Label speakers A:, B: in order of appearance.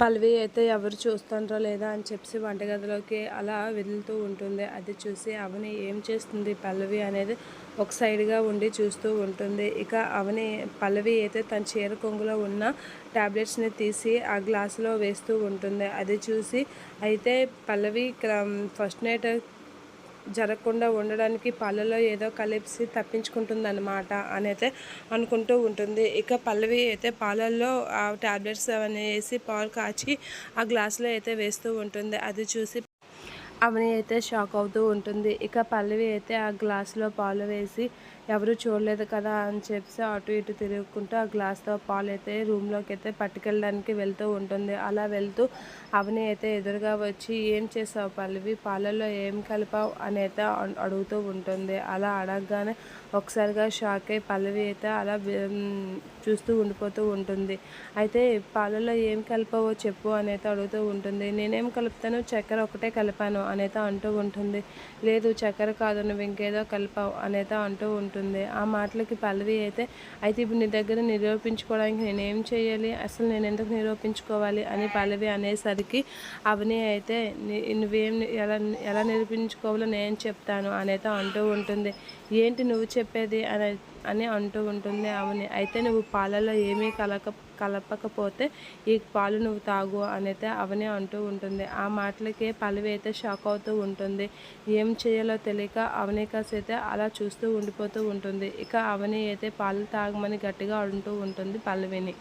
A: పల్లవి అయితే ఎవరు చూస్తుండ్రో లేదా అని చెప్పి వంటగదిలోకి అలా వెళ్తూ ఉంటుంది. అది చూసి అవని ఏం చేస్తుంది? పల్లవి అనేది ఒక సైడ్గా ఉండి చూస్తూ ఉంటుంది. ఇక అవని పల్లవి అయితే తన చీర కొంగులో ఉన్న టాబ్లెట్స్ని తీసి ఆ గ్లాసులో వేస్తూ ఉంటుంది. అది చూసి అయితే పల్లవి ఫస్ట్ నైట్ జరగకుండా ఉండడానికి పాలలో ఏదో కలిపి తప్పించుకుంటుందన్నమాట అని అయితే అనుకుంటూ ఉంటుంది. ఇక పల్లవి అయితే పాలల్లో ఆ టాబ్లెట్స్ అవన్నీ వేసి పాలు కాచి ఆ గ్లాసులో అయితే వేస్తూ ఉంటుంది. అది చూసి అవని అయితే షాక్ అవుతూ ఉంటుంది. ఇక పల్లవి అయితే ఆ గ్లాస్లో పాలు వేసి ఎవరు చూడలేదు కదా అని చెప్పి అటు ఇటు తిరుగుకుంటూ ఆ గ్లాస్తో పాలు అయితే రూమ్లోకి అయితే పట్టుకెళ్ళడానికి వెళ్తూ ఉంటుంది. అలా వెళ్తూ అవని అయితే ఎదురుగా వచ్చి ఏం చేసావు పల్లవి? పాలల్లో ఏం కలిపావు? అని అయితే అడుగుతూ ఉంటుంది. అలా అడగగానే ఒకసారిగా షాక్ అయి పల్లవి అయితే అలా చూస్తూ ఉండిపోతూ ఉంటుంది. అయితే పాలల్లో ఏం కలిపావో చెప్పు అని అయితే అడుగుతూ ఉంటుంది. నేనేం కలుపుతాను? చక్కెర ఒకటే కలిపాను. అనేత అంటూ ఉంటుంది. లేదు చక్కెర కాదు నువ్వు ఇంకేదో కలిపావు అనేత అంటూ ఉంటుంది. ఆ మాటలకి పల్లవి అయితే అయితే ఇప్పుడు నీ దగ్గర నిరూపించుకోవడానికి నేనేం చేయాలి? అసలు నేను ఎందుకు నిరూపించుకోవాలి? అని పల్లవి అనేసరికి అవని అయితే నువ్వేం ఎలా ఎలా నిరూపించుకోవాలో నేను చెప్తాను అనేత అంటూ ఉంటుంది. ఏంటి నువ్వు చెప్పేది? అని అని అంటూ ఉంటుంది. ఆమెని అయితే నువ్వు పాలలో ఏమీ కలక కలపకపోతే ఈ పాలు నువ్వు తాగు అనైతే అవని అంటూ ఉంటుంది. ఆ మాటలకే పల్లవి అయితే షాక్ అవుతూ ఉంటుంది. ఏం చేయాలో తెలియక అవని అయితే అలా చూస్తూ ఉండిపోతూ ఉంటుంది. ఇక అవని అయితే పాలు తాగమని గట్టిగా అంటూ ఉంటుంది పల్లవిని